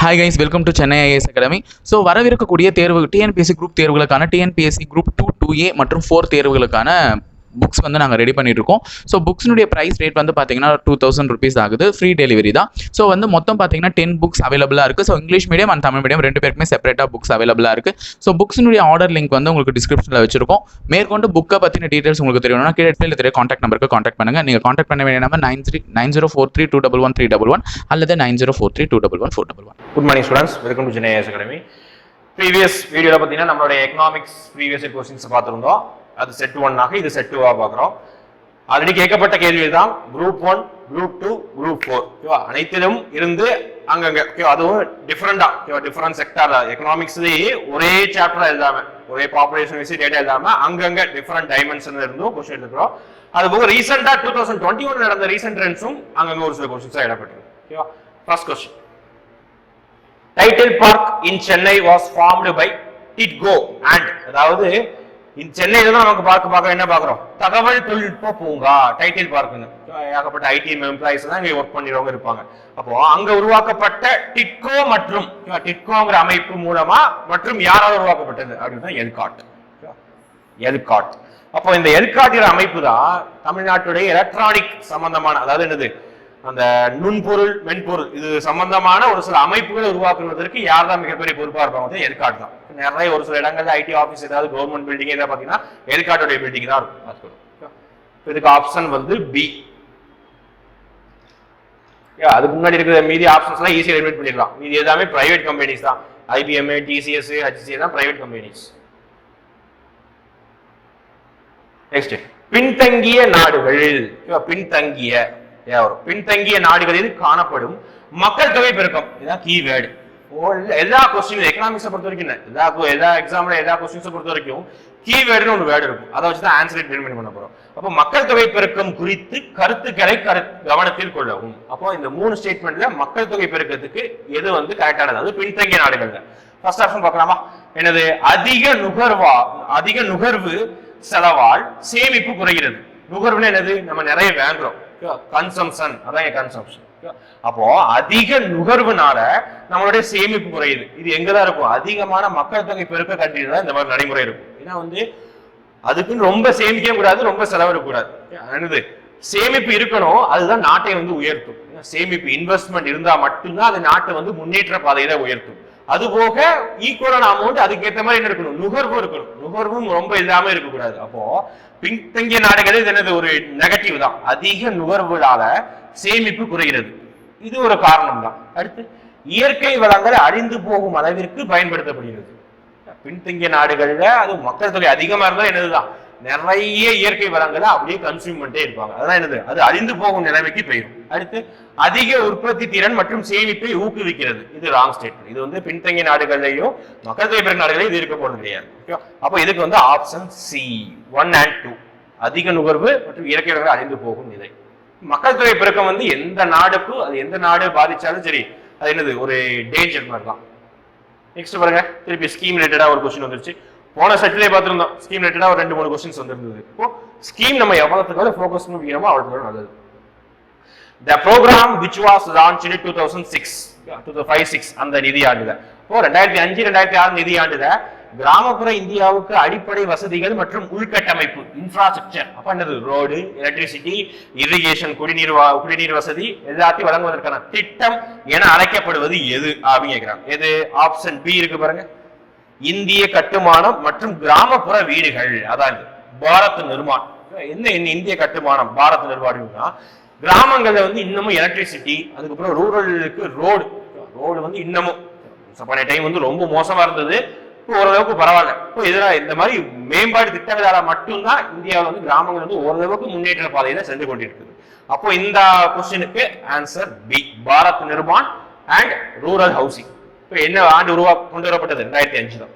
Hi guys welcome to Chennai IAS academy so வரவிருக்கக்கூடிய தேர்வு TNPSC group தேர்வுகளுக்கான TNPSC group two two A மற்றும் four தேர்வுகளுக்கான books வந்து நாங்கள் ரெடி பண்ணிட்டுருக்கோம். ஸோ புக்ஸ்னுடைய ப்ரைஸ் ரேட் வந்து பார்த்தீங்கன்னா டூ தௌசண்ட் ருபீஸ் ஆகுது. ஃப்ரீ டெலிவரி தான். ஸோ வந்து மொத்தம் பார்த்தீங்கன்னா டென் புக்ஸ் அவைலபிளாக இருக்குது so English medium and Tamil medium ரெண்டு பேருக்குமே செப்பரேட்டாக புக்ஸ் அவைலபிளாக இருக்குது ஸோ புக்ஸினுடைய ஆர்டர் லிங்க் வந்து உங்களுக்கு டிஸ்கிரிப்ஷனில் வச்சிருக்கோம். மேற்கொண்டு புக்கை பற்றின டீட்டெயில்ஸ் உங்களுக்கு தெரியணும்னா கீழே டிஸ்பிளேல தெரிய காண்டாக்ட் நம்பருக்கு காண்டாக்ட் பண்ணுங்கள் நீங்கள் காண்டாக்ட் பண்ண வேண்டிய number nine three nine zero four three two double one three double one அல்லது nine zero four three two double one four double one good morning students welcome to Chennai academy previous வீடியோவில் பார்த்தீங்கன்னா நம்மளுடைய economics previous questions பார்த்துருந்தோம். அது set ஒன்னாக இது set டூவாக பார்க்குறோம். ஆல்ரெடி கேட்கப்பட்ட கேள்வி தான் group one group two group four ஓகேவா? அனைத்திலும் இருந்து அங்கங்க. ஓகேவா அதுவும் டிஃப்ரெண்டா ஓகேவா? டிஃப்ரெண்ட் செக்டார் எக்கனாமிக்ஸ்லேயே ஒரே சாப்டர் எழுதாம ஒரே பாப்புலேஷன் வச்சு டேட்டா எழுதாம அங்கங்க டிஃப்ரெண்ட் டைமென்ஷன்ல இருந்தும் கொஸ்டின் எடுக்கிறோம் அது போக ரீசெண்டா டூ தௌசண்ட் டுவெண்ட்டி ஒன் நடந்த ரீசெண்ட் ட்ரெண்ட்ஸும் அங்கங்க ஒரு சில கொஸ்டின்ஸாக இடப்பட்டிருக்கு ஓகேவா? First question Tidel Park in Chennai was formed by TIDCO and அதாவது சென்னையில தான் நமக்கு பார்க்க பார்க்க என்ன பார்க்குறோம்? தகவல் தொழில்நுட்ப பூங்கா டைட்டில் பார்க்குங்க. ஏகப்பட்ட ஐடி எம்ப்ளாயிஸ் தான் இங்க ஒர்க் பண்ணிடுறவங்க இருப்பாங்க. அப்போ அங்க உருவாக்கப்பட்ட டிட்கோ மற்றும் டிட்கோங்கிற அமைப்பு மூலமா மற்றும் யாரால் உருவாக்கப்பட்டது? அப்படின்னா எல்காட் எல்காட் அப்போ இந்த எல்காட்டிற அமைப்பு தான் தமிழ்நாட்டுடைய எலக்ட்ரானிக் சம்பந்தமான அதாவது என்னது? அந்த நுண்பொருள் மென்பொருள் இது சம்பந்தமான ஒரு சில அமைப்புகளை உருவாக்குவதற்கு யார் தான் மிகப்பெரிய பொறுப்பா இருப்பாங்க எல்காட் தான். நிறைய ஒரு சில இடங்கள்ல ஐடி ஆஃபீஸ் ஏதாவது கவர்மெண்ட் பில்டிங் ஏதாவது பாத்தீங்கன்னா எல்காட்டோடைய பில்டிங் தான் இருக்கும். இதுக்கு ஆப்ஷன் வந்து பி அதுக்கு முன்னாடி இருக்கிற மீதி ஆப்ஷன்ஸ் எல்லாம் ஈஸியாக எலிமினேட் பண்ணிடலாம். மீதி எல்லாமே பிரைவேட் கம்பெனிஸ் தான். ஐபிஎம் டிசிஎஸ் ஹெச்சிசி தான் பிரைவேட் கம்பெனிஸ் நெக்ஸ்ட் பின்தங்கிய நாடுகள்? பின்தங்கிய ஏன் வரும் பின்தங்கிய நாடுகளில் காணப்படும் மக்கள் தொகை பெருக்கம். இதான் கீவேர்டு எல்லா கொஸ்டின் எக்கனாமிக்ஸை பொறுத்த வரைக்கும் என்ன? எல்லா எல்லா எக்ஸாம்ல எல்லா கொஸ்டின்ஸை பொறுத்த வரைக்கும் கீவேர்டுன்னு ஒரு வேர்டு இருக்கும். அதை வச்சு தான் ஆன்சரை டிட்டர்மின் பண்ண போறோம். அப்போ மக்கள் தொகை பெருக்கம் குறித்து கருத்துக்களை கரு கவனத்தில் கொள்ளவும். அப்போ இந்த மூணு ஸ்டேட்மெண்ட்ல மக்கள் தொகை பெருக்கத்துக்கு எது வந்து கரெக்டானது அது பின்தங்கிய நாடுகள்ல. ஃபர்ஸ்ட் ஆப்ஷன் பார்க்கலாமா? எனது அதிக நுகர்வா அதிக நுகர்வு செலவால் சேமிப்பு குறைகிறது. நுகர்வுன்னு என்னது? நம்ம நிறைய வாங்குறோம். கன்சம்ஷன் அதான் கன்சம்ஷன் அப்போ அதிக நுகர்வுனால நம்மளுடைய சேமிப்பு குறையுது. இது எங்கதான் இருக்கும்? அதிகமான மக்கள் தொகை பெருக்க கண்ட்ரில தான் இந்த மாதிரி நடைமுறை இருக்கும். ஏன்னா வந்து அதுக்குன்னு ரொம்ப சேமிக்க கூடாது ரொம்ப செலவிடக்கூடாது என்னது? சேமிப்பு இருக்கணும் அதுதான் நாட்டை வந்து உயர்த்தும். ஏன்னா சேமிப்பு இன்வெஸ்ட்மெண்ட் இருந்தா மட்டும்தான் அது நாட்டை வந்து முன்னேற்ற பாதையில உயர்த்தும். அது போக ஈக்குவலான அமௌண்ட் அதுக்கேற்ற மாதிரி என்ன இருக்கணும்? நுகர்வும் இருக்கணும். நுகர்வும் ரொம்ப இல்லாம இருக்கக்கூடாது. அப்போ பின்தங்கிய நாடுகளில் எனது ஒரு நெகட்டிவ் தான். அதிக நுகர்வுகளால சேமிப்பு குறைகிறது. இது ஒரு காரணம் தான் அடுத்து இயற்கை வளங்கள் அழிந்து போகும் அளவிற்கு பயன்படுத்தப்படுகிறது. பின்தங்கிய நாடுகளில் அது மக்கள் தொகை அதிகமா இருந்தா என்னதுதான்? நிறைய இயற்கை வளங்களை அப்படியே கன்சியூம் பண்ணிட்டே இருப்பாங்க. அதான் என்னது? அது அழிந்து போகும் நிலைமைக்கு போயிடும் அடுத்து அதிக உற்பத்தி திறன் மற்றும் சேமிப்பை ஊக்குவிக்கிறது. இது ராங் ஸ்டேட்மெண்ட் இது வந்து பின்தங்கிய நாடுகள்லையும் மக்கள் தொகை பெருக்க நாடுகளையும் இது இருக்க போறது கிடையாது. அப்போ இதுக்கு வந்து option C one and two அதிக நுகர்வு மற்றும் இயற்கை வளங்கள் அழிந்து போகும் நிலை. மக்கள் தொகை பெருக்கம் வந்து எந்த நாடுக்கும் அது எந்த நாடு பாதிச்சாலும் சரி அது என்னது? ஒரு டேஞ்சர் மாதிரி தான். நெக்ஸ்ட் பாருங்க. திருப்பி ஸ்கீம் ரிலேட்டடா ஒரு கொஸ்டின் வந்துருச்சு. போன செட்டிலே பார்த்துருந்தோம். ஸ்கீம் ரிலேட்டடாக ஒரு ரெண்டு மூணு கொஸ்டின்ஸ் வந்துருந்தது. இப்போ ஸ்கீம் நம்ம எவ்வளவுக்கு ஃபோக்கஸ் பண்ணி அவ்வளோ நல்லது. The programme which was launch two thousand six two five six அந்த நிதியாண்டுல இப்போ ரெண்டாயிரத்தி அஞ்சு ரெண்டாயிரத்தி ஆறு நிதியாண்டுல கிராமப்புற இந்தியாவுக்கு அடிப்படை வசதிகள் மற்றும் உள்கட்டமைப்பு இன்ஃப்ராஸ்ட்ரக்சர் அப்ப என்னது? ரோடு எலக்ட்ரிசிட்டி இரிகேஷன் குடிநீர் வா- குடிநீர் வசதி எல்லாத்தையும் வழங்குவதற்கான திட்டம் என அழைக்கப்படுவது எது? அப்படின்னு கேட்கிறாங்க எது? ஆப்ஷன் பி இருக்கு பாருங்க. இந்திய கட்டுமானம் மற்றும் கிராமப்புற வீடுகள் அதான் பாரத் நிர்மாண் என்ன இந்திய கட்டுமானம் பாரத் நிர்மாணம்னா கிராமங்கள்ல வந்து இன்னமும் எலக்ட்ரிசிட்டி அதுக்கப்புறம் ரூரலுக்கு ரோடு ரோடு வந்து இன்னமும். சப்பான டைம் வந்து ரொம்ப மோசமா இருந்தது. இப்போ ஓரளவுக்கு பரவாயில்ல. இப்போ இதெல்லாம் இந்த மாதிரி மேம்பாடு திட்டங்களால மட்டும்தான் இந்தியாவில் வந்து கிராமங்கள் வந்து ஓரளவுக்கு முன்னேற்ற பாதையில சென்று கொண்டிருக்குது. அப்போ இந்த கொஸ்டினுக்கு answer B Bharat Nirman and rural housing இப்போ என்ன ஆண்டு உருவா கொண்டு வரப்பட்டது? ரெண்டாயிரத்தி அஞ்சு தான்.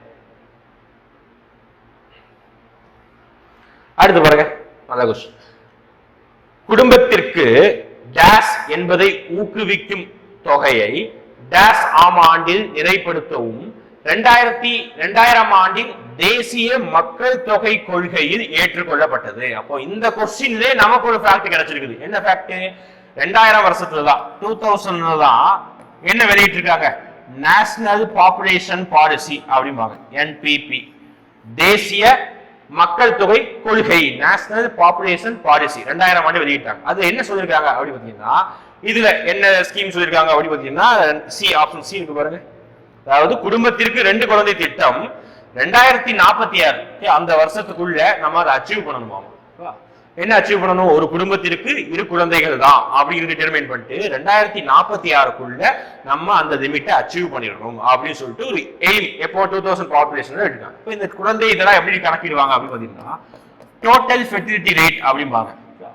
அடுத்து பாருங்க. நல்ல கொஸ்டின் குடும்பத்திற்கு டேஸ் என்பதை ஊக்குவிக்கும் தொகையை டேஸ் ஆம் ஆண்டில் நிறைப்படுத்தவும் ரெண்டாயிரத்தி ரெண்டாயிரம் ஆண்டின் தேசிய மக்கள் தொகை கொள்கையில் ஏற்றுக்கொள்ளப்பட்டது. அப்போ இந்த கொஸ்டின்லே நமக்கு ஒரு ஃபேக்ட் கிடைச்சிருக்குது. என்ன ஃபேக்ட் ரெண்டாயிரம் வருஷத்துல தான் டூ தௌசண்ட்ல தான் என்ன வெளியிட்டிருக்காங்க? நேஷனல் பாப்புலேஷன் பாலிசி அப்படிம்பாங்க. என்பிபி தேசிய மக்கள் தொகை கொள்கை நேஷனல் பாப்புலேஷன் பாலிசி ரெண்டாயிரம் ஆண்டு வெளியிட்டாங்க. அது என்ன சொல்லியிருக்காங்க அப்படின்னு பார்த்தீங்கன்னா இதுல என்ன ஸ்கீம் சொல்லியிருக்காங்க அப்படின்னு பார்த்தீங்கன்னா சி ஆப்ஷன் சி இருக்கு பாருங்க. அதாவது குடும்பத்திற்கு ரெண்டு குழந்தை திட்டம் ரெண்டாயிரத்தி நாற்பத்தி ஆறு அந்த வருஷத்துக்குள்ள நம்ம அதை அச்சீவ் பண்ணணுமா என்ன அச்சீவ் பண்ணணும்? ஒரு குடும்பத்திற்கு இரு குழந்தைகள் தான் அப்படின்னு டிட்டர்மைன் பண்ணிட்டு ரெண்டாயிரத்தி நாற்பத்தி ஆறுக்குள்ள நம்ம அந்த லிமிட்டை அச்சீவ் பண்ணிடணும் அப்படின்னு சொல்லிட்டு ஒரு எய்ம் எப்போ டூ தௌசண்ட் பாப்புலேஷன்ல எடுக்காங்க இப்போ இந்த குழந்தை இதெல்லாம் எப்படி கணக்கிடுவாங்க அப்படின்னு பார்த்தீங்கன்னா டோட்டல் ஃபெர்டிலிட்டி ரேட் அப்படிம்பாங்க.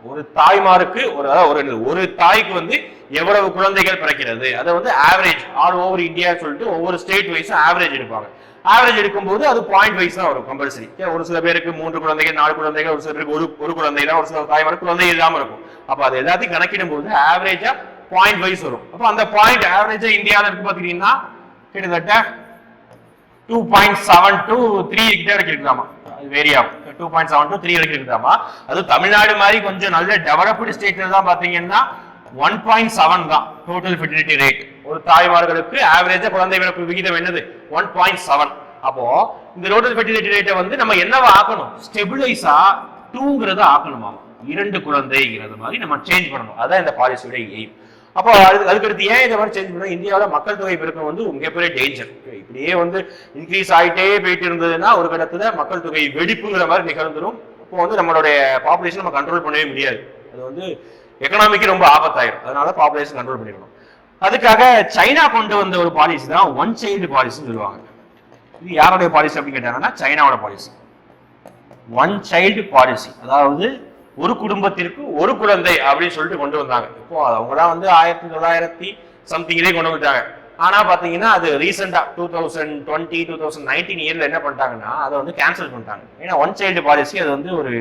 ஒரு தாய்மாருக்கு ஒரு அதாவது ஒரு ஒரு தாய்க்கு வந்து எவ்வளவு குழந்தைகள் பிறக்கிறது? அதை வந்து ஆவரேஜ் ஆல் ஓவர் இந்தியா சொல்லிட்டு ஒவ்வொரு ஸ்டேட் வைஸும் ஆவரேஜ் எடுப்பாங்க. ஆவரேஜ் எடுக்கும்போது அது பாயிண்ட் வைஸ் தான் வரும் கம்பல்சரி ஒரு சில பேருக்கு மூன்று குழந்தைகள் நாலு குழந்தைகள் ஒரு சில பேருக்கு ஒரு ஒரு குழந்தை தான் ஒரு சில தாய்மாருக்கு குழந்தை இல்லாமல் இருக்கும். அப்போ அது எல்லாத்தையும் கணக்கிடும் போது ஆவரேஜா பாயிண்ட் வைஸ் வரும். அப்ப அந்த பாயிண்ட் ஆவரேஜா இந்தியாவில் இருக்கு பாத்தீங்கன்னா கிட்டத்தட்ட two point seven to three கிட்ட வரைக்கும் இருக்குதாமா அது வேரி ஆகும். Two point seven to three வரைக்கும் இருக்குதாமா அது தமிழ்நாடு மாதிரி கொஞ்சம் நல்ல டெவலப்டு ஸ்டேட்ல தான் பாத்தீங்கன்னா ஒன் பாயிண்ட் செவன் தான் டோட்டல் ஃபெர்டிலிட்டி ரேட் ஒரு தாய்மார்களுக்கு ஆவரேஜா குழந்தை பிறப்பு விகிதம் என்னது? ஒன் பாயிண்ட் செவன் அப்போ இந்த டோட்டல் ஃபெர்டிலிட்டி ரேட்டை வந்து நம்ம என்னவா ஆக்கணும்? ஸ்டெபிளைஸா டூங்கிறத ஆக்கணுமா? இரண்டு குழந்தைங்கிறது மாதிரி நம்ம சேஞ்ச் பண்ணணும். அதான் இந்த பாலிசியோட எய்ம் அப்போ அதுக்கு அதுக்கடுத்து ஏன் இந்த மாதிரி சேஞ்ச் பண்ணணும்? இந்தியாவில் மக்கள் தொகை பெருக்கம் வந்து மிகப்பெரிய டேஞ்சர் இப்படியே வந்து இன்க்ரீஸ் ஆகிட்டே போயிட்டு இருந்ததுன்னா ஒரு கட்டத்தில் மக்கள் தொகை வெடிப்புங்கிற மாதிரி நிகழ்ந்துடும் அப்போ வந்து நம்மளுடைய பாப்புலேஷன் நம்ம கண்ட்ரோல் பண்ணவே முடியாது. அது வந்து எக்கனாமிக்கு ரொம்ப ஆபத்தாயிரும். அதனால பாப்புலேஷன் கண்ட்ரோல் பண்ணிடணும் அதுக்காக சைனா கொண்டு வந்த ஒரு பாலிசி தான் ஒன் சைல்டு பாலிசின்னு சொல்லுவாங்க. இது யாருடைய பாலிசி அப்படின்னு கேட்டாங்கன்னா சைனாவோட பாலிசி ஒன் சைல்டு பாலிசி அதாவது ஒரு குடும்பத்திற்கு ஒரு குழந்தை அப்படின்னு சொல்லிட்டு கொண்டு வந்தாங்க. இப்போ அவங்க தான் வந்து ஆயிரத்தி தொள்ளாயிரத்தி சம்திங்லேயே கொண்டு வந்துட்டாங்க. ஆனால் பார்த்தீங்கன்னா அது ரீசெண்டாக two thousand twenty two thousand nineteen இயர்ல என்ன பண்ணிட்டாங்கன்னா அதை வந்து கேன்சல் பண்ணிட்டாங்க. ஏன்னா ஒன் சைல்டு பாலிசி அது வந்து ஒரு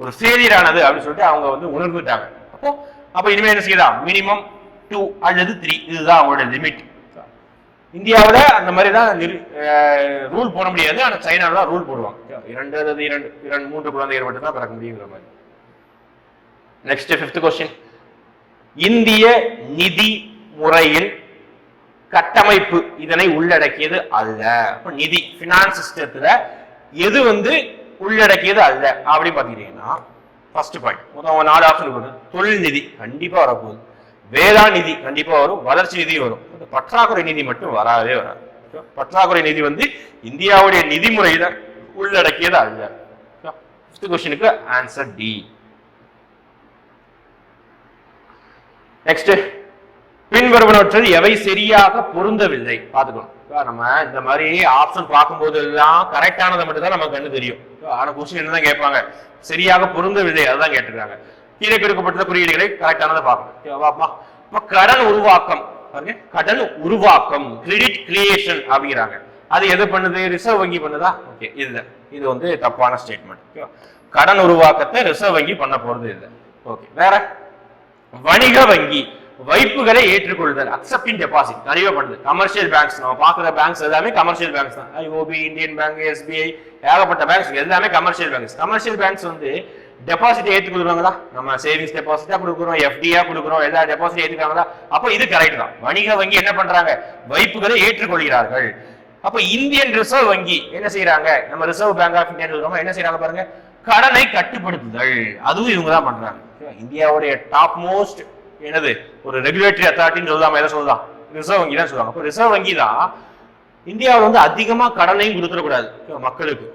ஒரு ஃபெயிலியர் ஆனது அப்படின்னு சொல்லிட்டு அவங்க வந்து உணர்ந்துட்டாங்க. அப்போ அப்போ இனிமேல் என்ன செய்யலாம்? மினிமம் டூ அல்லது த்ரீ இதுதான் அவங்களோட லிமிட் இந்தியாவில் அந்த மாதிரி தான் ரூல் போட முடியாது. ஆனால் சைனாவில் தான் ரூல் போடுவாங்க. இரண்டு அல்லது இரண்டு இரண்டு மூன்று குழந்தைகள் மட்டும் தான் பிறக்க முடியுங்கிற மாதிரி. நெக்ஸ்ட் ஃபிஃப்த் கொஸ்டின் இந்திய நிதி முறையில் கட்டமைப்பு இதனை உள்ளடக்கியது அல்ல. அப்போ நிதி ஃபினான்ஸ் சிஸ்டத்தில் எது வந்து உள்ளடக்கியது அல்ல? அப்படின்னு பார்த்தீங்கன்னா ஃபர்ஸ்ட் பாயிண்ட் மொத்தம் நாலு ஆப்ஷன் இருக்கு தொழில் நிதி கண்டிப்பாக வரப்போகுது. வேதா நிதி கண்டிப்பா வரும் வளர்ச்சி நிதி வரும். பற்றாக்குறை நிதி மட்டும் வராதே வராது. பற்றாக்குறை நிதி வந்து இந்தியாவுடைய நிதிமுறையில உள்ளடக்கியது அல்ல. ஃபிஃப்த் கொஸ்டினுக்கு ஆன்சர் டி நெக்ஸ்ட் பின்வருவனற்றது எவை சரியாக பொருந்தவில்லை? பார்த்துக்கணும். நம்ம இந்த மாதிரி ஆப்ஷன் பார்க்கும்போது எல்லாம் கரெக்டானதை மட்டும் தான் நமக்கு கண்ணு தெரியும். ஆனா கொஸ்டின் என்னதான் கேட்பாங்க? சரியாக பொருந்தவில்லை அதுதான் கேட்டிருக்காங்க. கீழே கொடுக்கப்பட்ட குறியீடுகளை கரெக்டானதை பார்க்கணும். ஓகேவாப்பா இப்ப கடன் உருவாக்கம் பாருங்க கடன் உருவாக்கம் கிரெடிட் கிரியேஷன் அப்படிங்கிறாங்க. அது எது பண்ணுது? ரிசர்வ் வங்கி பண்ணுதா? ஓகே இல்லை இது வந்து தப்பான ஸ்டேட்மெண்ட் கடன் உருவாக்கத்தை ரிசர்வ் வங்கி பண்ண போறது இல்லை ஓகே வேற? வணிக வங்கி வைப்புகளை ஏற்றுக்கொள்ளுதல் அக்செப்டிங் டெபாசிட் நிறைய பண்ணுது. கமர்ஷியல் பேங்க்ஸ் நம்ம பார்க்குற பேங்க்ஸ் எல்லாமே கமர்ஷியல் பேங்க்ஸ் தான். ஐஓபி இந்தியன் பேங்க் எஸ்பிஐ ஏகப்பட்ட பேங்க்ஸ் எல்லாமே கமர்ஷியல் பேங்க்ஸ் கமர்ஷியல் பேங்க்ஸ் வந்து டெபாசிட் ஏற்றுக்கொள்வாங்களா நம்ம சேவிங்ஸ் டெபாசிட்டா கொடுக்குறோம் எஃப்டியா கொடுக்குறோம் எல்லா டெபாசிட் ஏற்றுக்கிறாங்களா அப்போ இது கரெக்ட் தான். வணிக வங்கி என்ன பண்றாங்க? வைப்புகளை ஏற்றுக்கொள்கிறார்கள். அப்ப இந்தியன் ரிசர்வ் வங்கி என்ன செய்யறாங்க நம்ம ரிசர்வ் பேங்க் ஆஃப் இந்தியா இருக்கிறவங்க என்ன செய்யறாங்க பாருங்க? கடனை கட்டுப்படுத்துதல். அதுவும் இவங்க தான் பண்றாங்க. இந்தியாவுடைய டாப் மோஸ்ட் என்னது? ஒரு ரெகுலேட்டரி அத்தாரிட்டின்னு சொல்லலாம்? எதை சொல்லலாம்? ரிசர்வ் வங்கி தான் சொல்லுவாங்க. அப்போ ரிசர்வ் வங்கி தான் இந்தியாவில் வந்து அதிகமாக கடனையும் கொடுத்துடக்கூடாது. மக்களுக்கு.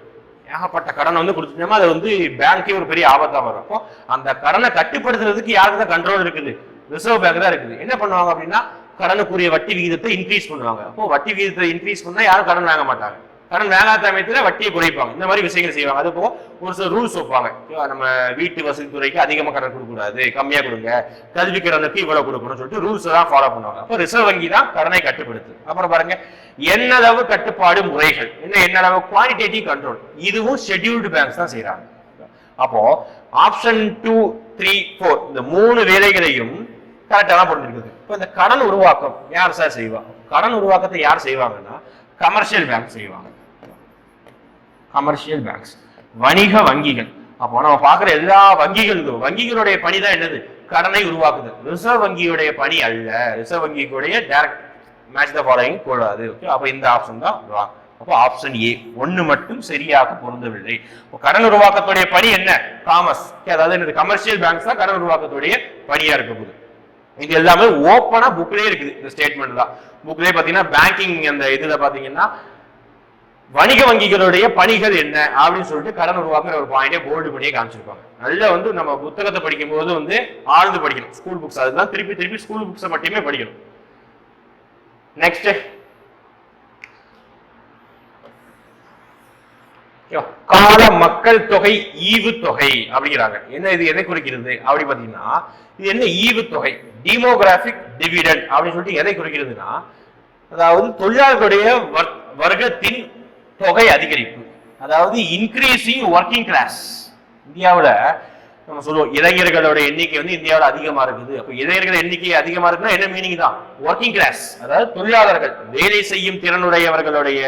ஏகப்பட்ட கடன் வந்து கொடுத்துட்டோம்னா அது வந்து பேங்க்கே ஒரு பெரிய ஆபத்தாக வரும். அப்போ அந்த கடனை கட்டுப்படுத்துறதுக்கு யாருக்கு தான் கண்ட்ரோல் இருக்குது. ரிசர்வ் பேங்க் தான் இருக்குது. என்ன பண்ணுவாங்க அப்படின்னா கடனுக்குரிய வட்டி விகிதத்தை இன்க்ரீஸ் பண்ணுவாங்க. அப்போ வட்டி விகிதத்தை இன்க்ரீஸ் பண்ணால் யாரும் கடன் வாங்க மாட்டாங்க. கடன் வாங்காத சமயத்தில் வட்டியை குறைப்பாங்க. இந்த மாதிரி விஷயங்கள் செய்வாங்க. அது போக ஒரு சில ரூல்ஸ் வைப்பாங்க. நம்ம வீட்டு வசதி துறைக்கு அதிகமாக கடன் கொடுக்க கூடாது கொடுங்க கல்வி கடனுக்கு இவ்வளோ கொடுக்கணும்னு சொல்லிட்டு ரூல்ஸ் தான் ஃபாலோ பண்ணுவாங்க. அப்போ ரிசர்வ் வங்கி தான் கடனை கட்டுப்படுத்து அப்புறம் பாருங்க எண்ணளவு கட்டுப்பாடு முறைகள் என்ன எண்ணளவு குவான்டிடேட்டிவ் கண்ட்ரோல் இதுவும் ஷெட்யூல்டு பேங்க்ஸ் தான் செய்யறாங்க அப்போ ஆப்ஷன் டூ த்ரீ ஃபோர் இந்த மூணு வேலைகளையும் கரெக்டாக தான் பண்ணிருக்குது இப்போ இந்த கடன் உருவாக்கம் யார் சார் செய்வாங்க கடன் உருவாக்கத்தை யார் செய்வாங்கன்னா கமர்ஷியல் பேங்க் செய்வாங்க. கமர்ஷியல் பேங்க்ஸ் வணிக வங்கிகள். அப்போ நம்ம பார்க்குற எல்லா வங்கிகளுக்கும் வங்கிகளுடைய பணி தான் என்னது? கடனை உருவாக்குது. ரிசர்வ் வங்கியுடைய பணி அல்ல. ரிசர்வ் வங்கியுடைய டைரக்ட் மேட்ச் த ஃபாலோயிங் கூடாது. ஓகே அப்போ இந்த ஆப்ஷன் தான் ராங் அப்போ ஆப்ஷன் ஏ ஒன்று மட்டும் சரியாக பொருந்தவில்லை. இப்போ கடன் உருவாக்கத்துடைய பணி என்ன? காமர்ஸ் அதாவது என்னது? கமர்ஷியல் பேங்க்ஸ் தான் கடன் உருவாக்கத்துடைய பணியாக இருக்க போகுது. இது எல்லாமே ஓப்பனாக புக்லேயே இருக்குது. இந்த ஸ்டேட்மெண்ட் தான். புக்லேயே பார்த்தீங்கன்னா பேங்கிங் அந்த இதில் பார்த்தீங்கன்னா வணிக வங்கிகளுடைய பணிகள் என்ன அப்படின்னு சொல்லிட்டு கடன் உருவாக்குற ஒரு பாயிண்டே போல்டு பண்ணியே காமிச்சிருப்பாங்க. நல்லா வந்து நம்ம புத்தகத்தை படிக்கும் போது வந்து ஆழ்ந்து படிக்கணும். ஸ்கூல் புக்ஸ் அதுதான் திருப்பி திருப்பி ஸ்கூல் புக்ஸை மட்டுமே படிக்கணும். நெக்ஸ்ட் கால மக்கள் தொகை ஈவு தொகை அப்படிங்கிறாங்க. என்ன இது எதை குறிக்கிறது? அப்படி பாத்தீங்கன்னா இது என்ன ஈவு தொகை? டிமோகிராபிக் டிவிடன் அப்படின்னு சொல்லிட்டு எதை குறிக்கிறதுனா அதாவது தொழிலாளர்களுடைய வர்க்கத்தின் தொகை அதிகரிப்பு. அதாவது இன்க்ரீசிங் ஒர்க்கிங் கிளாஸ் இந்தியாவில் நம்ம சொல்லுவோம் இளைஞர்களோட எண்ணிக்கை வந்து இந்தியாவில் அதிகமா இருக்குது. அப்போ இளைஞர்கள் எண்ணிக்கை அதிகமா இருக்குன்னா என்ன மீனிங் தான்? ஒர்க்கிங் கிளாஸ் அதாவது தொழிலாளர்கள். வேலை செய்யும் திறனுடையவர்களுடைய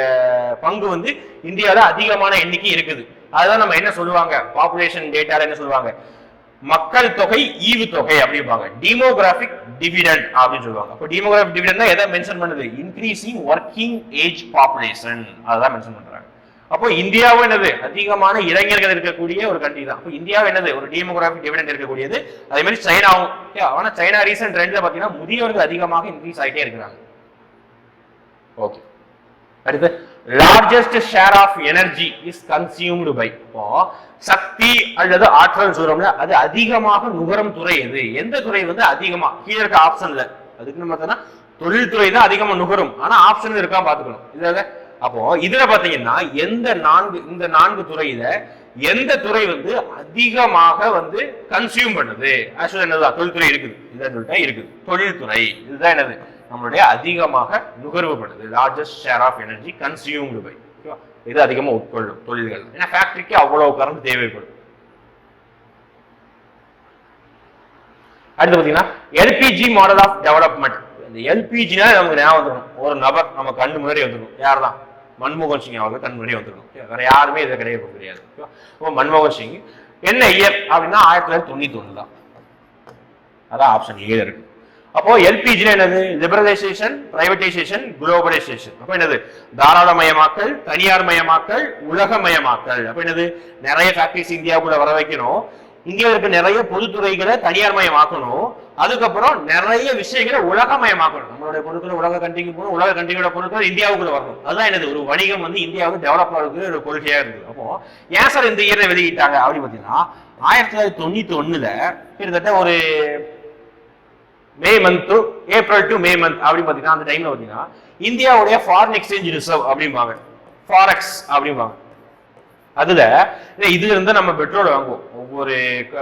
பங்கு வந்து இந்தியாவில் அதிகமான எண்ணிக்கை இருக்குது. அதுதான் நம்ம என்ன சொல்லுவாங்க? பாப்புலேஷன் டேட்டால என்ன சொல்லுவாங்க? மக்கள் தொகை ஈவு தொகை அப்படிம்பாங்க. டிமோகிராபிக் டிவிடெண்ட் அப்படின்னு சொல்லுவாங்க. அப்போ டீமோகிராபிக் டிவிடெண்ட் எதை மென்ஷன் பண்ணுது? இன்க்ரீசிங் ஒர்க்கிங் ஏஜ் பாப்புலேஷன் அதான் மென்ஷன் பண்ணுது. அப்போ இந்தியாவும் என்னது? அதிகமான இளைஞர்கள் இருக்கக்கூடிய ஒரு கண்ட்ரி தான். அப்போ இந்தியாவும் என்னது? ஒரு டீமோகிராபிக் டிவிடன் இருக்கக்கூடியது. அதே மாதிரி சைனாவும். ஆனா சைனா ரீசன்ட் ட்ரெண்ட்ல பாத்தீங்கன்னா முதியவர்கள் அதிகமாக இன்க்ரீஸ் ஆகிட்டே இருக்கிறாங்க. ஓகே அடுத்து largest share of energy is consumed by இப்போ சக்தி அல்லது ஆற்றல் சொல்றோம்ல அது அதிகமாக நுகரும் துறை எது? எந்த துறை வந்து அதிகமா? கீழே இருக்க ஆப்ஷன்ல அதுக்கு நம்ம பார்த்தோம்னா தொழில்துறை தான் அதிகமா நுகரும். ஆனா ஆப்ஷன் இருக்கா பாத்துக்கணும் இதுல அப்போ இதுல பாத்தீங்கன்னா எந்த நான்கு இந்த நான்கு துறையில எந்த துறை வந்து அதிகமாக வந்து கன்சியூம் பண்ணுது? ஆக்சுவலா என்னது தொழில்துறை இருக்குது. இதான் சொல்லிட்டா இருக்குது. தொழில்துறை. இதுதான் என்னது? நம்மளுடைய அதிகமாக நுகர்வு பண்ணுது. Largest share of energy consumed by இது அதிகமாக உட்கொள்ளும் தொழில்கள். ஏன்னா ஃபேக்டரிக்கு அவ்வளவு கரண்ட் தேவைப்படும். அடுத்து பார்த்தீங்கன்னா எல்பிஜி மாடல் ஆஃப் டெவலப்மெண்ட் இந்த எல்பிஜினா நமக்கு ஞாபகம் வந்துடும் ஒரு நபர் நம்ம கண்ணு முன்னாடி வந்துடும் யார் தான் மன்மோகன் சிங் அவர்கள் கண் முன்னாடி வந்துடும் வேற யாருமே இதை கிடையாது கிடையாது. அப்போ மன்மோகன் சிங் என்ன இயர் அப்படின்னா ஆயிரத்தி தொள்ளாயிரத்தி தொண்ணூத்தி ஒண்ணு தான். அதான் ஆப்ஷன் ஏழு இருக்கு. அப்போ எல்பிஜி என்னது? லிபரலைசேஷன் பிரைவேடைசேஷன் குளோபலைசேஷன் அப்போ என்னது? தாராளமயமாக்கல் தனியார் மயமாக்கல் உலகமயமாக்கல். அப்போ என்னது? நிறைய ஃபேக்டரிஸ் இந்தியாவுக்குள்ள வர வைக்கணும். இந்தியாவில் இருக்க நிறைய பொதுத்துறைகளை தனியார் மயமாக்கணும் அதுக்கப்புறம் நிறைய விஷயங்களை உலகமயமாக்கணும். நம்மளுடைய பொருட்கள் உலக கண்ட்ரிக்கு போகணும் உலக கண்ட்ரியோட பொருட்கள் இந்தியாவுக்குள்ள வரணும் அதுதான் என்னது ஒரு வணிகம் வந்து இந்தியாவுக்கு டெவலப் ஆகிறதுக்கு ஒரு கொள்கையா இருந்தது. அப்போ ஏன் சார் இந்த இயரை வெளியிட்டாங்க அப்படின்னு பார்த்தீங்கன்னா ஆயிரத்தி தொள்ளாயிரத்தி தொண்ணூத்தி ஒண்ணுல கிட்டத்தட்ட ஒரு May month to April to May month அப்படின்னு பார்த்தீங்கன்னா அந்த டைம்ல பார்த்தீங்கன்னா இந்தியாவுடைய ஃபாரின் எக்ஸ்சேஞ்ச் ரிசர்வ் அப்படிம்பாங்க. ஃபாரெக்ஸ் அப்படிம்பாங்க. அதுல இதுல இருந்து நம்ம பெட்ரோல் வாங்குவோம். ஒவ்வொரு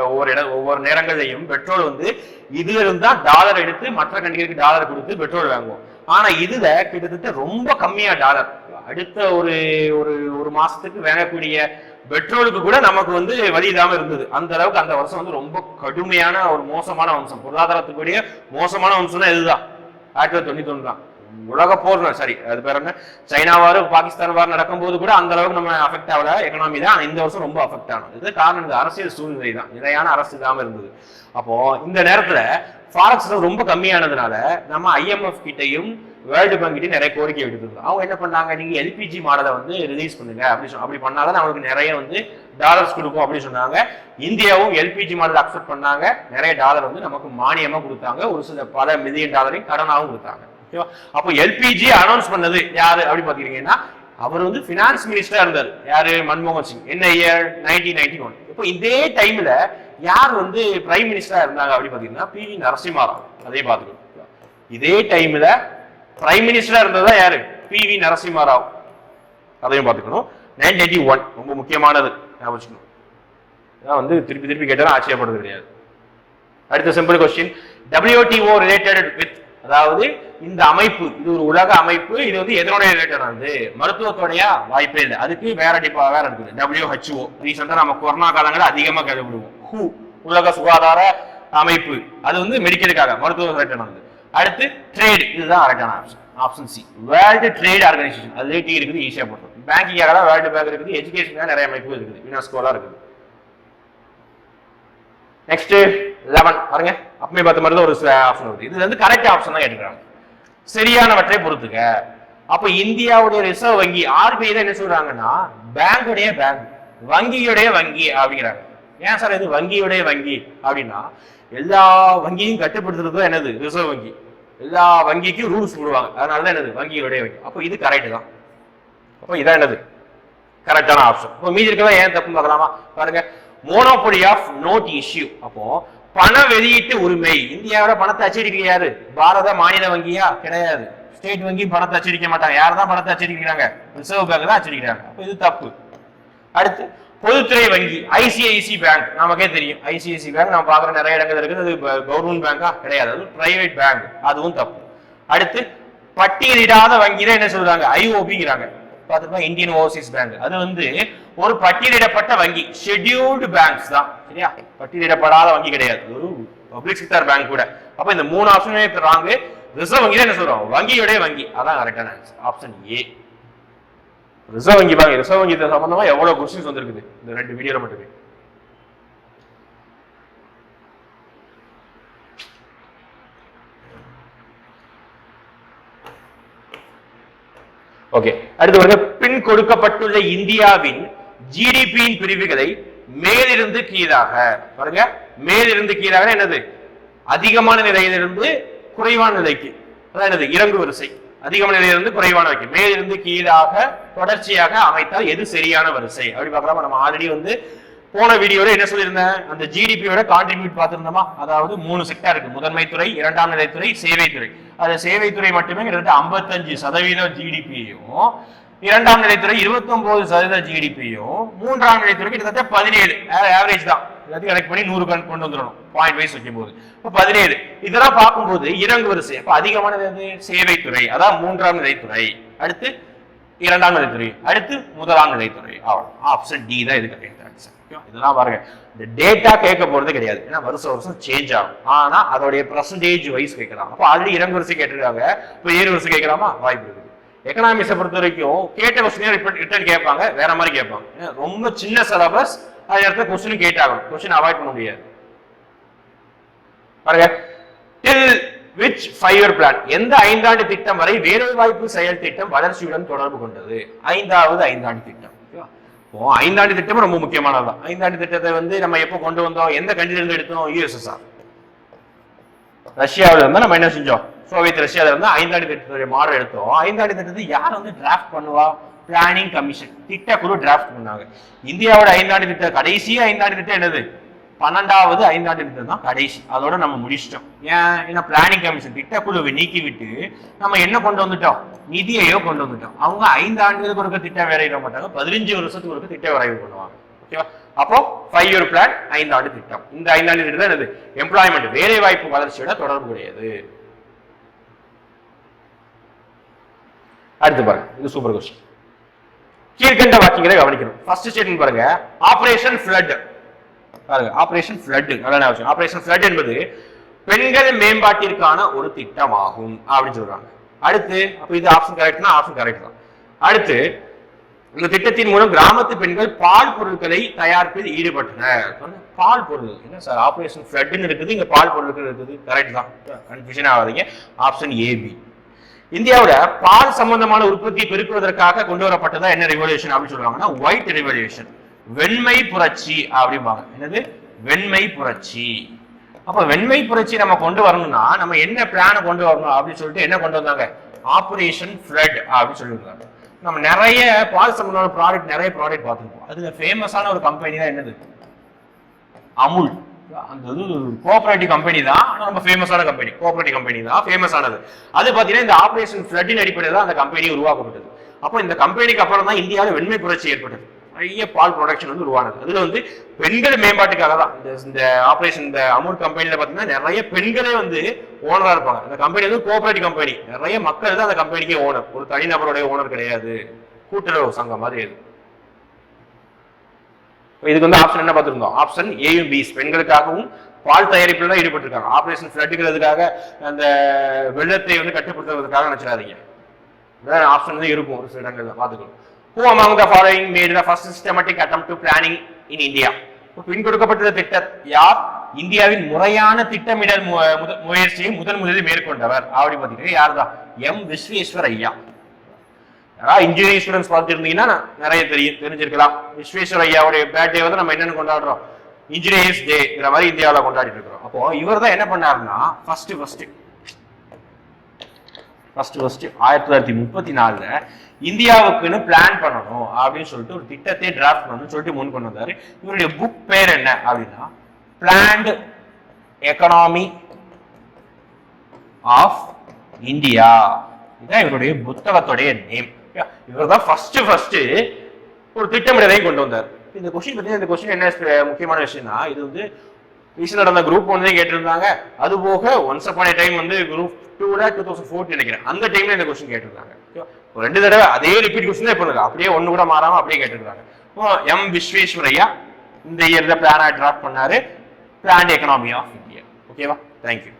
ஒவ்வொரு இடம் ஒவ்வொரு நேரங்களையும் பெட்ரோல் வந்து இதுல இருந்தா டாலர் எடுத்து மற்ற கண்டிகளுக்கு டாலர் கொடுத்து பெட்ரோல் வாங்குவோம். ஆனா இதுல கிட்டத்தட்ட ரொம்ப கம்மியா டாலர் அடுத்த ஒரு ஒரு ஒரு மாசத்துக்கு வாங்கக்கூடிய பெட்ரோலுக்கு கூட நமக்கு வந்து வழி இல்லாம இருந்தது. அந்த அளவுக்கு அந்த வருஷம் வந்து ரொம்ப கடுமையான ஒரு மோசமான அம்சம். பொருளாதாரத்துக்குரிய மோசமான அம்சம்னா இதுதான். ஆயிரத்தி தொள்ளாயிரத்தி தொண்ணூத்தி ஒன்று தான். உலக போர் சரி அது பேர் என்ன? சைனா வார் பாகிஸ்தான் வார் நடக்கும்போது கூட அந்த அளவுக்கு நம்ம அஃபெக்ட் ஆகல. எக்கனாமி தான் இந்த வருஷம் ரொம்ப அஃபெக்ட் ஆனது. இது காரணம் இந்த அரசியல் சூழ்நிலை தான். நிலையான அரசு இல்லாம இருந்தது. அப்போ இந்த நேரத்துல ஃபாரக்ஸ் ரொம்ப கம்மியானதுனால நம்ம ஐஎம்எஃப் கிட்டையும் வேர்ல்டு பேங்க் நிறைய கோரிக்கை விட்டுருந்தோம் அவங்க என்ன பண்ணாங்க? நீங்க எல்பிஜி மாடலை வந்து ரிலீஸ் பண்ணுங்க. அப்படி சொன்ன அப்படி பண்ணாதான் அவங்களுக்கு நிறைய வந்து டாலர்ஸ் கொடுக்கும் அப்படின்னு சொன்னாங்க. இந்தியாவும் எல்பிஜி மாடல் அக்செப்ட் பண்ணாங்க. நிறைய டாலர் வந்து நமக்கு மானியமா கொடுத்தாங்க. ஒரு சில பல மில்லியன் டாலரையும் கடனாகவும் கொடுத்தாங்க. ஓகேவா? அப்போ எல்பிஜி அனௌன்ஸ் பண்ணது யாரு அப்படி பாத்தீங்கன்னா அவர் வந்து பினான்ஸ் மினிஸ்டரா இருந்தார். யாரு? மன்மோகன் சிங். என்ன இயர் நைன்டீன் நைன்டி ஒன் இப்போ இதே டைம்ல யார் வந்து பிரைம் மினிஸ்டரா இருந்தாங்க அப்படி பாத்தீங்கன்னா பி வி நரசிம்மராவ். அதே பார்த்துக்கணும். இதே டைம்ல பிரைம் மினிஸ்டரா இருந்ததா யாரு? P V Narasimha Rao. அதையும் பார்த்துக்கணும். நைன்டீன் எயிட்டி ஒன் ரொம்ப முக்கியமானது. ஞாபகம் இதான் வந்து திருப்பி திருப்பி கேட்டாலும் ஆச்சரியப்படுறது கிடையாது. அடுத்த simple question WTO related with அதாவது இந்த அமைப்பு இது ஒரு உலக அமைப்பு இது வந்து எதனுடைய ரிலேட்டட் ஆனது மருத்துவத்துடைய? வாய்ப்பே இல்லை. அதுக்கு வேற டிப்பா வேற இருக்குது டபிள்யூஹெச்ஓ ரீசெண்டா நம்ம கொரோனா காலங்களில் அதிகமா கேள்விப்படுவோம். ஹூ? உலக சுகாதார அமைப்பு. அது வந்து மெடிக்கலுக்காக மருத்துவ ரிலேட்டட் ஆனது அடுத்து ட்ரேடு இதுதான் கரெக்டான option option C world trade organisation அதுலேயே டீ இருக்குது ஈஸியாக போடுறது பேங்கிங்காக தான் வேர்ல்டு பேங்க் இருக்குது எஜுகேஷனாக நிறைய அமைப்பு இருக்குது. யுனெஸ்கோலாம் இருக்குது. நெக்ஸ்ட் லெவன் பாருங்க. அப்பமே பார்த்த மாதிரி தான் ஒரு ஆப்ஷன் வருது. இது வந்து கரெக்ட் ஆப்ஷன் தான் கேட்டுக்கிறாங்க. சரியானவற்றை பொறுத்துக்க அப்ப இந்தியாவுடைய ரிசர்வ் வங்கி ஆர்பிஐ தான் என்ன சொல்றாங்கன்னா பேங்குடைய பேங்க் வங்கியுடைய வங்கி அப்படிங்கிறாங்க. ஏன் சார் இது வங்கியுடைய வங்கி? அப்படின்னா எல்லா வங்கியும் கட்டுப்படுத்துறது தான் என்னது? ரிசர்வ் வங்கி. எல்லா வங்கிக்கும் ரூல்ஸ் போடுவாங்க. அதனால தான் என்னது? வங்கியுடைய வங்கி. அப்போ இது கரெக்டு தான். அப்போ இதான் என்னது? கரெக்டான ஆப்ஷன் இப்போ மீதி இருக்கதான் ஏன் தப்பு பார்க்கலாமா? பாருங்க. மோனோபொலி ஆஃப் நோட் இஷ்யூ அப்போ பண வெளியீட்டு உரிமை. இந்தியாவோட பணத்தை அச்சடிக்க யாரு? பாரத மாநில வங்கியா? கிடையாது. ஸ்டேட் வங்கி பணத்தை அச்சடிக்க மாட்டாங்க. யார் தான் பணத்தை அச்சடிக்கிறாங்க? ரிசர்வ் பேங்க் தான் அச்சடிக்கிறாங்க. அப்போ இது தப்பு. அடுத்து பொதுத்துறை வங்கி ஐசிஐசி பேங்க் நமக்கே தெரியும். ஐசிஐசி பேங்க் நம்ம பார்க்குற நிறைய இடங்கள் இருக்குது. அது கவர்மெண்ட் பேங்கா கிடையாது. அது பிரைவேட் பேங்க் அதுவும் தப்பு. அடுத்து பட்டியலிடாத வங்கி தான் என்ன சொல்றாங்க? ஐஓபிங்கிறாங்க பார்த்துருப்பா இந்தியன் ஓவர்சீஸ் பேங்க் அது வந்து ஒரு பட்டியலிடப்பட்ட வங்கி ஷெட்யூல்டு பேங்க்ஸ் தான் சரியா? பட்டியலிடப்படாத வங்கி கிடையாது. ஒரு பப்ளிக் செக்டர் பேங்க் கூட. அப்ப இந்த மூணு ஆப்ஷனுமே ராங்கு ரிசர்வ் வங்கி தான் என்ன சொல்றோம்? வங்கியுடைய வங்கி. அதான் கரெக்டான ஆன்சர் ஆப்ஷன் ஏ ரிசர்வ் வங்கி பாருங்க ரிசர்வ் வங்கி சம்பந்தமா எவ்வளவு கொஸ்டின்ஸ் வந்திருக்குது? இந்த ரெண்டு வீடியோல மட்டுமே. ஓகே அடுத்து வருங்க பின் கொடுக்கப்பட்டுள்ள இந்தியாவின் ஜிடிபியின் பிரிவுகளை மேலிருந்து கீழாக. பாருங்க மேலிருந்து கீழாக என்னது? அதிகமான நிலையிலிருந்து குறைவான நிலைக்கு. அதான் என்னது? இறங்கு வரிசை. அதிகமான நிலையிலிருந்து குறைவான வரிசை மேலிருந்து கீழாக தொடர்ச்சியாக அமைத்தால் எது சரியான வரிசை? அப்படி பார்க்கலாம்? நம்ம ஆல்ரெடி வந்து போன வீடியோல என்ன சொல்லியிருந்தேன்? அந்த ஜிடிபியோட கான்ட்ரிபியூட் பார்த்திருந்தோமா? அதாவது மூணு செக்டர் இருக்கு. முதன்மை துறை இரண்டாம் நிலைத்துறை சேவைத்துறை. அது சேவைத்துறை மட்டுமே கிட்டத்தட்ட ஐம்பத்தஞ்சு சதவீதம் ஜிடிபியும் இரண்டாம் நிலைத்துறை இருபத்தி ஒன்பது சதவீத ஜிடிபியும் மூன்றாம் நிலைத்துறை கிட்டத்தட்ட பதினேழு. ஆவரேஜ் தான். எல்லாத்தையும் கனெக்ட் பண்ணி நூறு கணக்கு கொண்டு வந்துடணும். பாயிண்ட் வைஸ் வைக்கும் போது இப்போ பதினேழு. இதெல்லாம் பார்க்கும்போது இறங்கு வரிசை. அப்போ அதிகமானது எது? சேவைத்துறை. அதான் மூன்றாம் நிலைத்துறை. அடுத்து இரண்டாம் நிலைத்துறை அடுத்து முதலாம் நிலைத்துறை அவ்வளவு ஆப்ஷன் டி தான் இது கரெக்ட் ஆன்சர் இதெல்லாம் பாருங்க. இந்த டேட்டா கேட்க போறது கிடையாது. ஏன்னா வருஷம் வருஷம் சேஞ்ச் ஆகும். ஆனா அதோடைய பர்சன்டேஜ் வைஸ் கேட்கலாம். அப்போ ஆல்ரெடி இறங்கு வரிசை கேட்டிருக்காங்க. இப்போ ஏறு வரிசை கேட்கலாமா? வாய்ப்பு இருக்குது. எக்கனாமிக்ஸை பொறுத்த வரைக்கும் கேட்ட கொஸ்டினே ரிட்டர்ன் கேட்பாங்க. வேற மாதிரி கேட்பாங்க. ரொம்ப சின்ன சிலபஸ் அது இடத்துல கொஸ்டின் கேட்டாகணும். கொஸ்டின் அவாய்ட் பண்ண முடியாது. பாருங்க. டில் விச் ஃபைவர் பிளான் எந்த ஐந்தாண்டு திட்டம் வரை வேலைவாய்ப்பு செயல் திட்டம் வளர்ச்சியுடன் தொடர்பு கொண்டது? ஐந்தாவது ஐந்தாண்டு திட்டம். ஓகேவா? இப்போ ஐந்தாண்டு திட்டம் ரொம்ப முக்கியமானதான் ஐந்தாண்டு திட்டத்தை வந்து நம்ம எப்போ கொண்டு வந்தோம்? எந்த கண்ட்ரிலிருந்து எடுத்தோம்? யூஎஸ்எஸ்ஆர் ரஷ்யாவில் இருந்தால் நம்ம என்ன செஞ்சோம்? சோவியத் ரஷ்யாவில் இருந்தால் ஐந்தாண்டு திட்டத்துடைய மாடல் எடுத்தோம். ஐந்தாண்டு திட்டத்தை யார் வந்து டிராஃப்ட் பண்ணுவா? பிளானிங் கமிஷன் திட்டக்குழு டிராஃப்ட் பண்ணாங்க. இந்தியாவோட ஐந்தாண்டு திட்டம் கடைசி ஐந்தாண்டு திட்டம் என்னது? பன்னெண்டாவது ஐந்தாண்டு தான் கடைசி. அதோட நம்ம முடிச்சிட்டோம். ஏன்? ஏன்னா பிளானிங் கமிஷன் திட்டக்குழுவை நீக்கி விட்டு நம்ம என்ன கொண்டு வந்துட்டோம்? நிதியையோ கொண்டு வந்துட்டோம். அவங்க ஐந்து ஆண்டுகளுக்கு ஒருக்க திட்டம் வரையிட மாட்டாங்க. பதினஞ்சு வருஷத்துக்கு ஒருக்க திட்ட வரைவு பண்ணுவாங்க. ஓகேவா அப்போ ஃபைவ் இயர் பிளான் ஐந்தாண்டு திட்டம். இந்த ஐந்தாண்டு திட்டம் தான் என்னது? எம்ப்ளாய்மெண்ட் வேலை வாய்ப்பு வளர்ச்சியோட தொடர்பு கிடையாது. அடுத்து பாருங்க. இது சூப்பர் கொஸ்டின் கீழ்கண்ட வாக்கியங்களை கவனிக்கணும். ஃபர்ஸ்ட் ஸ்டேட்மெண்ட் பாருங்க. ஆபரேஷன் ஃப்ளட் பாருங்க ஆபரேஷன் ஃப்ளட் நல்ல விஷயம். ஆபரேஷன் ஃப்ளட் என்பது பெண்கள் மேம்பாட்டிற்கான ஒரு திட்டமாகும் அப்படின்னு சொல்றாங்க. அடுத்து அப்ப இது ஆப்ஷன் கரெக்ட்னா ஆப்ஷன் கரெக்ட் தான். அடுத்து இந்த திட்டத்தின் மூலம் கிராமத்து பெண்கள் பால் பொருட்களை தயாரிப்பில் ஈடுபட்டனர். பால் பொருள். என்ன சார் ஆபரேஷன் ஃப்ளட்னு இருக்குது இங்க பால் பொருட்கள் இருக்குது. கரெக்ட் தான். கன்ஃபியூஷன் ஆகாதீங்க. ஆப்ஷன் ஏபி இந்தியாவோட பால் சம்பந்தமான உற்பத்தியை பெருக்குவதற்காக கொண்டு வரப்பட்டதா என்ன ரெவல்யூஷன் அப்படின்னு சொல்லுவாங்கன்னா ஒயிட் ரெவல்யூஷன் வெண்மை புரட்சி அப்படிம்பாங்க. என்னது? வெண்மை புரட்சி. அப்ப வெண்மை புரட்சி நம்ம கொண்டு வரணும்னா நம்ம என்ன பிளான கொண்டு வரணும் அப்படின்னு சொல்லிட்டு என்ன கொண்டு வந்தாங்க? ஆபரேஷன் ஃப்ளட் அப்படின்னு சொல்லியிருந்தாங்க நம்ம நிறைய பால் சம்பந்தமான ப்ராடக்ட் நிறைய ப்ராடக்ட் பார்த்துருப்போம். அதுல ஃபேமஸான ஒரு கம்பெனி தான் என்னது? அமுல். அந்த இது கோஆபரேட்டிவ் கம்பெனி தான் ஆனால் ரொம்ப ஃபேமஸான கம்பெனி கோஆபரேட்டிவ் கம்பெனி தான் ஃபேமஸ் ஆனது. அது பார்த்தீங்கன்னா இந்த ஆபரேஷன் ஃப்ளட்டின் அடிப்படையில் தான் அந்த கம்பெனி உருவாக்கப்பட்டது. அப்போ இந்த கம்பெனிக்கு அப்புறம் தான் இந்தியாவில் வெண்மை புரட்சி ஏற்பட்டது. நிறைய பால் ப்ரொடக்ஷன் வந்து உருவானது. அதுல வந்து பெண்கள் மேம்பாட்டுக்காக தான். இந்த இந்த ஆபரேஷன் இந்த அமுல் கம்பெனில பாத்தீங்கன்னா நிறைய பெண்களே வந்து ஓனரா இருப்பாங்க. அந்த கம்பெனி வந்து கோஆபரேட்டிவ் கம்பெனி நிறைய மக்கள் தான் அந்த கம்பெனிக்கே ஓனர் ஒரு தனிநபருடைய ஓனர் கிடையாது. கூட்டுறவு சங்கம் மாதிரி இது இதுக்கு வந்து ஆப்ஷன் என்ன பார்த்துருந்தோம்? ஆப்ஷன் ஏயும் பிஸ் பெண்களுக்காகவும் பால் தயாரிப்பில் தான் ஈடுபட்டிருக்காங்க. ஆபரேஷன் ஃபிளட்டுங்கிறதுக்காக அந்த வெள்ளத்தை வந்து கட்டுப்படுத்துறதுக்காக நினைச்சிடாதீங்க. வேற ஆப்ஷன் தான் இருக்கும் ஒரு சில இடங்கள்ல பார்த்துக்கணும். Who among the following made the first systematic attempt to planning in India? பின் கொடுக்கப்பட்டுள்ள திட்ட யார்? இந்தியாவின் முறையான திட்டமிடல் மு- முயற்சியை முதன் முதலில் மேற்கொண்டவர். அப்படி பார்த்தீங்கன்னா யார் தான் எம் விஸ்வேஸ்வர் ஐயா யாராவது இன்ஜினியரிங் ஸ்டூடெண்ட்ஸ் பார்த்துருந்தீங்கன்னா நிறைய தெரியும் தெரிஞ்சிருக்கலாம். விஸ்வேஸ்வர் ஐயாவுடைய பேர்த்டே வந்து நம்ம என்னென்னு கொண்டாடுறோம்? இன்ஜினியர்ஸ் டேங்கிற மாதிரி இந்தியாவில் கொண்டாடிட்டு இருக்கிறோம். அப்போ இவர் தான் என்ன பண்ணாருன்னா ஃபர்ஸ்ட் ஃபர்ஸ்ட் ஃபர்ஸ்ட் ஃபர்ஸ்ட் ஆயிரத்தி தொள்ளாயிரத்தி முப்பத்தி நாலுல இந்தியாவுக்குன்னு பிளான் பண்ணணும் அப்படின்னு சொல்லிட்டு ஒரு திட்டத்தை டிராஃப்ட் பண்ணணும்னு சொல்லிட்டு முன் கொண்டு வந்தார். இவருடைய புக் பேர் என்ன அப்படின்னா பிளான்டு எக்கனாமி ஆஃப் இந்தியா இதுதான் இவருடைய புத்தகத்துடைய நேம் இவர் தான் ஃபர்ஸ்ட் ஃபர்ஸ்ட் ஒரு திட்டமிடலை கொண்டு வந்தார். இந்த கொஸ்டின் பற்றி இந்த கொஸ்டின் என்ன முக்கியமான விஷயம்னா இது வந்து ரீசெண்ட் நடந்த குரூப் ஒன் கேட்டிருந்தாங்க. அது போக ஒன்ஸ் அப்பான் டைம் வந்து குரூப் டூல டூ தௌசண்ட் ஃபோர்ட்டி நினைக்கிறேன். அந்த டைம்ல இந்த கொஸ்டின் கேட்டிருந்தாங்க. ஒரு ரெண்டு தடவை அதே ரிப்பீட் கொஸ்டின் இப்போ இருக்கு அப்படியே ஒன்று கூட மாறாம அப்படியே கேட்டிருந்தாங்க. எம் விஸ்வேஸ்வரையா இந்த இயர்ல பிளானா டிராப் பண்ணாரு. பிளான் எக்கனாமி ஆஃப் இந்தியா ஓகேவா தேங்க்யூ